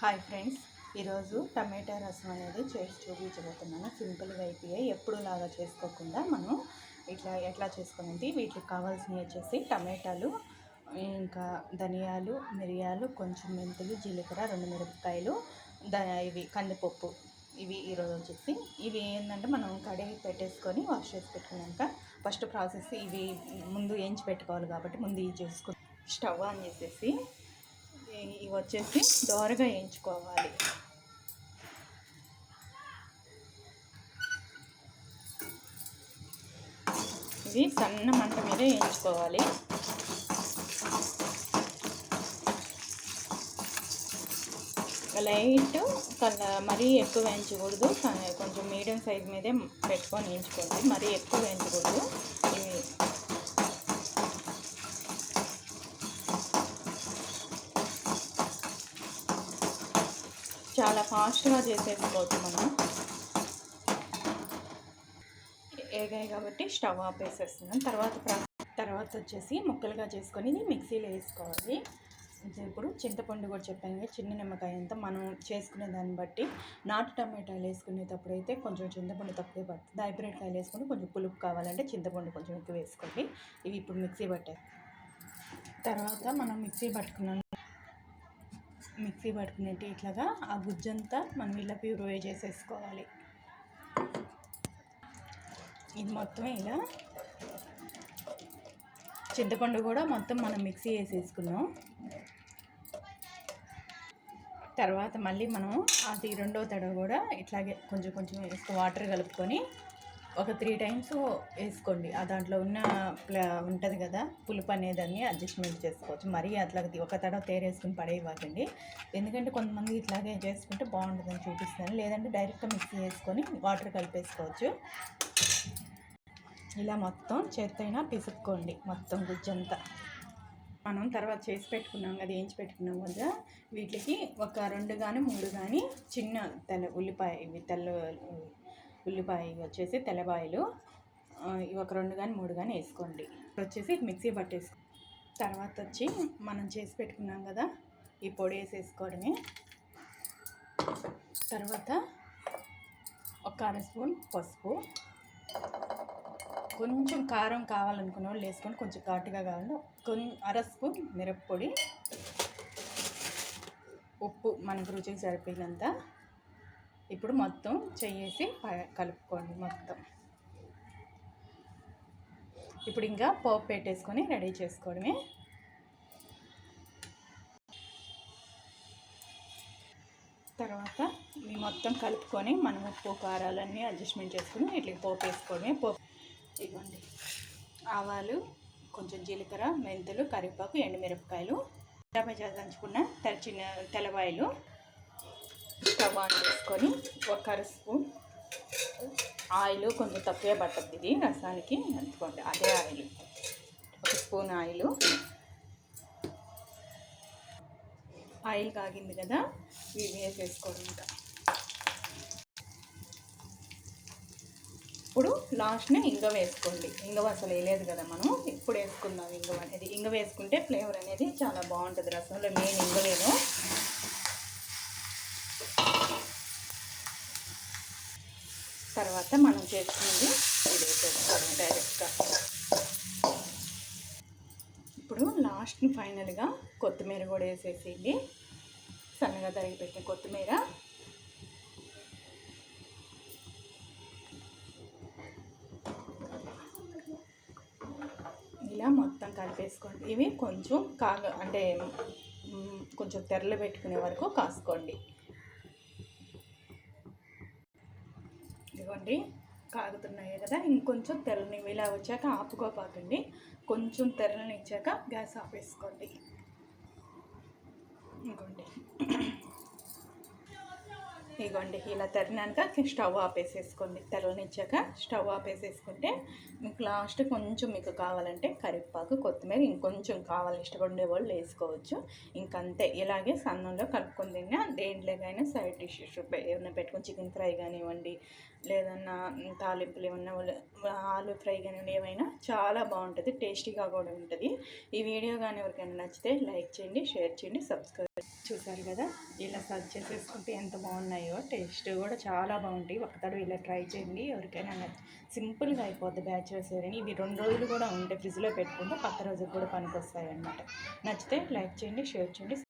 Hi friends ఈరోజు టమాటా రసం అనేది చేసి చూపించబోతున్నాను. సింపుల్గా అయిపోయాయి ఎప్పుడు లాగా చేసుకోకుండా మనం ఇట్లా ఎట్లా చేసుకునేది వీటికి కావాల్సినవి వచ్చేసి టమాటాలు ఇంకా ధనియాలు మిరియాలు కొంచెం మెంతులు జీలకర్ర రెండు మిరపకాయలు ద ఇవి కందిపప్పు ఇవి ఈరోజు వచ్చేసి. ఇవి ఏంటంటే మనం కడిగి పెట్టేసుకొని వాష్ చేసి పెట్టుకున్నాక ఫస్ట్ ప్రాసెస్ ఇవి ముందు వేయించి పెట్టుకోవాలి కాబట్టి ముందు ఇవి చేసుకుని స్టవ్ ఆన్ చేసేసి ఇవి వచ్చేసి దోరగా వేయించుకోవాలి ఇది సన్న మంట మీద వేయించుకోవాలి లైట్ కల మరీ ఎక్కువ వేయించకూడదు కొంచెం మీడియం సైజ్ మీదే పెట్టుకొని వేయించుకోండి మరీ ఎక్కువ వేయించకూడదు ఇవి చాలా ఫాస్ట్గా చేసేసుకోవచ్చు మనం. ఏగాయి కాబట్టి స్టవ్ ఆపేసేస్తున్నాం. తర్వాత తర్వాత వచ్చేసి ముక్కలుగా చేసుకొని మిక్సీలో వేసుకోవాలి. ఇప్పుడు చింతపండు కూడా చెప్పాను కదా చిన్న నిమ్మకాయ అంతా మనం చేసుకునే దాన్ని బట్టి నాటు టమాటాలు వేసుకునేటప్పుడు అయితే కొంచెం చింతపండు తక్కువే పడుతుంది. హైబ్రిడ్ కాయలు వేసుకొని కొంచెం పులుపు కావాలంటే చింతపండు కొంచెం ఎక్కువ వేసుకోండి. ఇవి ఇప్పుడు మిక్సీ పట్టే తర్వాత మనం మిక్సీ పట్టుకున్నాం మిక్సీ పట్టుకునేటి ఇట్లాగా ఆ గుజ్జంతా మనం ఇలా ప్యూరిఫై చేసేసుకోవాలి. ఇది మొత్తం ఇలా చింతపండు కూడా మొత్తం మనం మిక్సీ వేసేసుకున్నాం. తర్వాత మళ్ళీ మనం అది రెండో తడవ కూడా ఇట్లాగే కొంచెం కొంచెం వాటర్ కలుపుకొని ఒక త్రీ టైమ్స్ వేసుకోండి. ఆ దాంట్లో ఉన్న ఉంటుంది కదా పులుపు అనేదాన్ని అడ్జస్ట్మెంట్ చేసుకోవచ్చు. మరీ అట్లా ఒక తడవ తేరేసుకుని పడేయవాకండి ఎందుకంటే కొంతమంది ఇట్లాగే చేసుకుంటే బాగుంటుందని చూపిస్తాను. లేదంటే డైరెక్ట్గా మిక్సీ వేసుకొని వాటర్ కలిపేసుకోవచ్చు. ఇలా మొత్తం చేత్తైనా పిసుక్కోండి. మొత్తం గుజ్జంతా. మనం తర్వాత చేసి పెట్టుకున్నాం కదా వేయించి పెట్టుకున్నాం కదా వీటికి ఒక రెండు కానీ మూడు కానీ చిన్న తెల్ల ఉల్లిపాయ ఇవి తెల్ల ఉల్లిపాయ వచ్చేసి తెల్లబాయలు ఇవి ఒక రెండు కానీ మూడు కానీ వేసుకోండి. వచ్చేసి మిక్సీ పట్టేసుకో తర్వాత వచ్చి మనం చేసి పెట్టుకున్నాం కదా ఈ పొడి వేసేసుకోవడమే. తర్వాత ఒక అర స్పూన్ పసుపు. కొంచెం కారం కావాలనుకున్న వాళ్ళు వేసుకొని కొంచెం ఘాటుగా కావాలి కొన్ని అర స్పూన్ మిరప్పొడి ఉప్పు మనకు రుచికి సరిపోయినంత ఇప్పుడు మొత్తం చెయ్యేసి కలుపుకోండి మొత్తం. ఇప్పుడు ఇంకా పోపు పెట్టేసుకొని రెడీ చేసుకోవడమే. తర్వాత ఈ మొత్తం కలుపుకొని మనం ఉప్పు కారాలన్నీ అడ్జస్ట్మెంట్ చేసుకుని వీటికి పోపు వేసుకోవడమే. పోపు ఇవ్వండి ఆవాలు కొంచెం జీలకర్ర మెంతులు కరివేపాకు ఎండుమిరపకాయలు డబ్బా దంచుకున్న చిన్న తెల్లవాయలు స్టవ్ ఆన్ చేసుకొని ఒక అర స్పూన్ ఆయిల్ కొంచెం తక్కువే పట్టద్ది ఇది రసానికి అందుకోండి అదే ఆయిల్. ఒక స్పూన్ ఆయిల్. ఆయిల్ కాగింది కదా ఇవి వేసేసుకోండి ఇంకా. ఇప్పుడు లాస్ట్నే ఇంగ వేసుకోండి. ఇంగ అసలు వేయలేదు కదా మనం ఇప్పుడు వేసుకుందాం ఇంగ అనేది. ఇంగ వేసుకుంటే ఫ్లేవర్ అనేది చాలా బాగుంటుంది రసంలో. మెయిన్ ఇంగవేను తర్వాత మనం చేసుకున్నది ఇది వేసేసుకోవడం డైరెక్ట్గా ఇప్పుడు లాస్ట్ ఫైనల్గా కొత్తిమీర కూడా వేసేసేయండి. సన్నగా తరిగి పెట్టిన కొత్తిమీర. ఇలా మొత్తం కలిపేసుకోండి. ఇవి కొంచెం కాగ అంటే కొంచెం తెరలు పెట్టుకునే వరకు కాసుకోండి. ఇదిగోండి కాగుతున్నాయి కదా. ఇంకొంచెం తెల్లని ఇలా వచ్చాక ఆపుకోపాకండి. కొంచెం తెల్లని ఇచ్చాక గ్యాస్ ఆపేసుకోండి ఇంకోండి ఇగోండి ఇలా తరినాక స్టవ్ ఆపేసేసుకోండి. తెల్లనిచ్చాక స్టవ్ ఆపేసేసుకుంటే మీకు లాస్ట్ కొంచెం మీకు కావాలంటే కరివేపాకు కొత్తిమీర ఇంకొంచెం కావాలి ఇష్టపడే వాళ్ళు వేసుకోవచ్చు. ఇంకంతే. ఇలాగే సన్నంలో కలుపుకొని తిన్నా దేంట్లోకైనా సైడ్ డిషెస్ ఏమైనా పెట్టుకొని చికెన్ ఫ్రై కానివ్వండి లేదన్నా తాలింపులు ఏమన్నా ఆలు ఫ్రై కానివ్వండి ఏమైనా చాలా బాగుంటుంది టేస్టీగా కూడా ఉంటుంది. ఈ వీడియో కానీ ఎవరికైనా నచ్చితే లైక్ చేయండి షేర్ చేయండి సబ్స్క్రైబ్ చూసారు కదా? ఇలా సర్చ్ చేసేసుకుంటే ఎంత బాగున్నాయో. టేస్ట్ కూడా చాలా బాగుంటాయి. ఒకసారి ఇలా ట్రై చేయండి. ఎవరికైనా సింపుల్గా అయిపోద్ది బ్యాచులర్స్ అని ఇవి రెండు రోజులు కూడా ఉంటే ఫ్రిడ్జ్లో పెట్టుకుంటే పక్క రోజుకి కూడా పనికి వస్తాయి అన్నమాట నచ్చితే లైక్ చేయండి షేర్ చేయండి.